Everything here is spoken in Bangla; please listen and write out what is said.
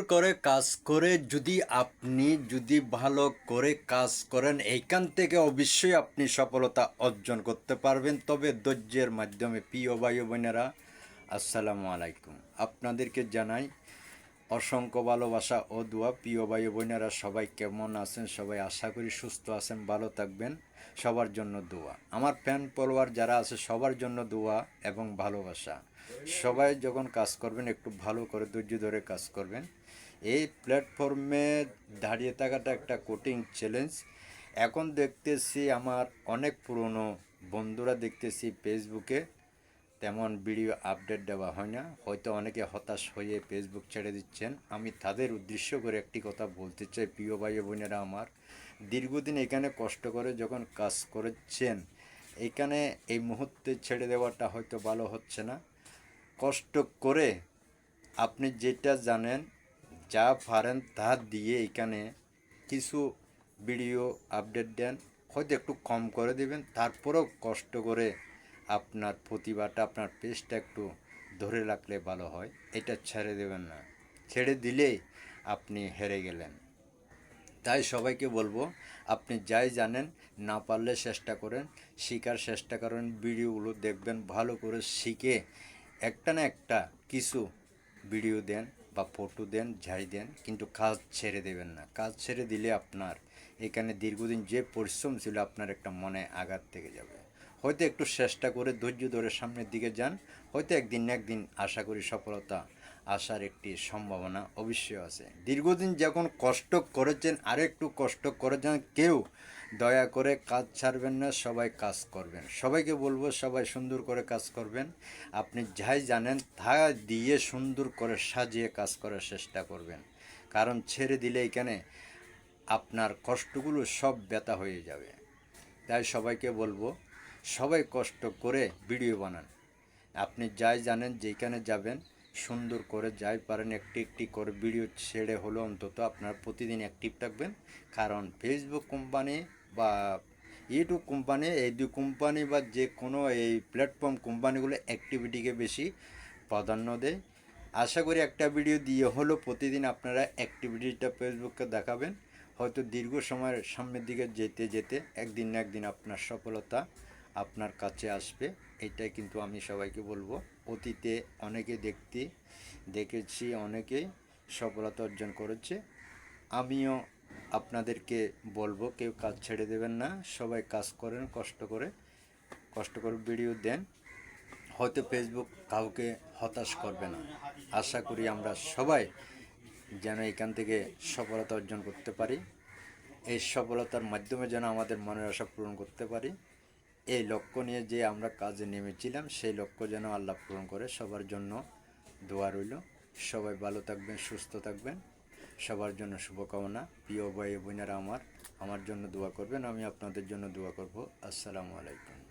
সুন্দর করে কাজ করে যদি আপনি যদি ভালো করে কাজ করেন, এইখান থেকে অবশ্যই আপনি সফলতা অর্জন করতে পারবেন। তবে ধৈর্যের মাধ্যমে, প্রিয় ভাই বোনেরা, আসসালামু আলাইকুম। আপনাদেরকে জানাই অসংখ্য ভালোবাসা ও দোয়া। প্রিয় ভাই বোনেরা, সবাই কেমন আছেন? সবাই আশা করি সুস্থ আছেন, ভালো থাকবেন। সবার জন্য দোয়া। আমার ফ্যান ফলোয়ার যারা আছে, সবার জন্য দোয়া এবং ভালোবাসা। সবাই যখন কাজ করবেন, একটু ভালো করে ধৈর্য ধরে কাজ করবেন। এই প্ল্যাটফর্মে দাঁড়িয়ে থাকাটা একটা কোটিং চ্যালেঞ্জ এখন দেখতেছি, আমার অনেক পুরনো বন্ধুরা দেখতেছি ফেসবুকে তেমন ভিডিও আপডেট দেওয়া হয় না। হয়তো অনেকে হতাশ হয়ে ফেসবুক ছেড়ে দিচ্ছেন। আমি তাদের উদ্দেশ্য করে একটি কথা বলতে চাই, প্রিয় ভাই বোনেরা আমার। দীর্ঘদিন এখানে কষ্ট করে যখন কাজ করেছেন, এখানে এই মুহূর্তে ছেড়ে দেওয়াটা হয়তো ভালো হচ্ছে না। কষ্ট করে আপনি যেটা জানেন, যা পারেন তা দিয়ে এখানে কিছু ভিডিও আপডেট দেন। হয়তো একটু কম করে দেবেন, তারপরেও কষ্ট করে আপনার প্রতিভাটা, আপনার পেজটা একটু ধরে রাখলে ভালো হয়। এটা ছেড়ে দেবেন না। ছেড়ে দিলেই আপনি হেরে গেলেন। তাই সবাইকে বলব, আপনি যাই জানেন, না পারলে চেষ্টা করেন, শেখার চেষ্টা করেন, ভিডিওগুলো দেখবেন, ভালো করে শিখে একটা না একটা কিছু ভিডিও দেন বা ফটো দেন যাই দেন, কিন্তু কাজ ছেড়ে দেবেন না। কাজ ছেড়ে দিলে আপনার এখানে দীর্ঘদিন যে পরিশ্রম ছিল, আপনার একটা মনে আঘাত থেকে যাবে। হয়তো একটু চেষ্টা করে ধৈর্য ধরে সামনের দিকে যান, হয়তো একদিন না একদিন আশা করি সফলতা আসার একটি সম্ভাবনা অবশ্যই আছে। দীর্ঘদিন যখন কষ্ট করেছেন, আরেকটু কষ্ট করেছেন, কেউ দয়া করে কাজ ছাড়বেন না, সবাই কাজ করবেন। সবাইকে বলব, সবাই সুন্দর করে কাজ করবেন। আপনি যাই জানেন, তা দিয়ে সুন্দর করে সাজিয়ে কাজ করার চেষ্টা করবেন। কারণ ছেড়ে দিলে এখানে আপনার কষ্টগুলো সব ব্যথা হয়ে যাবে। তাই সবাইকে বলব সবাই কষ্ট করে ভিডিও বানান। আপনি যাই জানেন যেখানে যাবেন, সুন্দর করে যাই পারেন, একটি একটি করে ভিডিও ছেড়ে হলো অন্তত আপনার প্রতিদিন অ্যাক্টিভ থাকবেন। কারণ ফেসবুক কোম্পানি বা ইউটিউব কোম্পানি এই দুই কোম্পানি বা যে কোনো এই প্ল্যাটফর্ম কোম্পানিগুলো অ্যাক্টিভিটিকে বেশি প্রাধান্য দেয়। আশা করি একটা ভিডিও দিয়ে হলো প্রতিদিন আপনারা অ্যাক্টিভিটিটা ফেসবুককে দেখাবেন। হয়তো দীর্ঘ সময়ের সামনের দিকে যেতে যেতে একদিন না একদিন আপনার সফলতা আপনার কাছে আসবে। এটাই কিন্তু আমি সবাইকে বলব। অতীতে অনেকে দেখতে, দেখেছি অনেকেই সফলতা অর্জন করেছে। আমিও আপনাদেরকে বলব, কেউ কাজ ছেড়ে দেবেন না। সবাই কাজ করেন, কষ্ট করে কষ্ট করে ভিডিও দেন। হয়তো ফেসবুক কাউকে হতাশ করবে না। আশা করি আমরা সবাই যেন এখান থেকে সফলতা অর্জন করতে পারি। এই সফলতার মাধ্যমে যেন আমাদের মনের আশা পূরণ করতে পারি। এই লক্ষ্য নিয়ে যে আমরা কাজে নেমেছিলাম, সেই লক্ষ্য যেন আল্লাহ পূরণ করে। সবার জন্য দোয়া রইল। সবাই ভালো থাকবেন, সুস্থ থাকবেন। সবার জন্য শুভকামনা। প্রিয় ভাই বোনেরা আমার আমার জন্য দোয়া করবেন, আমি আপনাদের জন্য দোয়া করব। আসসালামু আলাইকুম।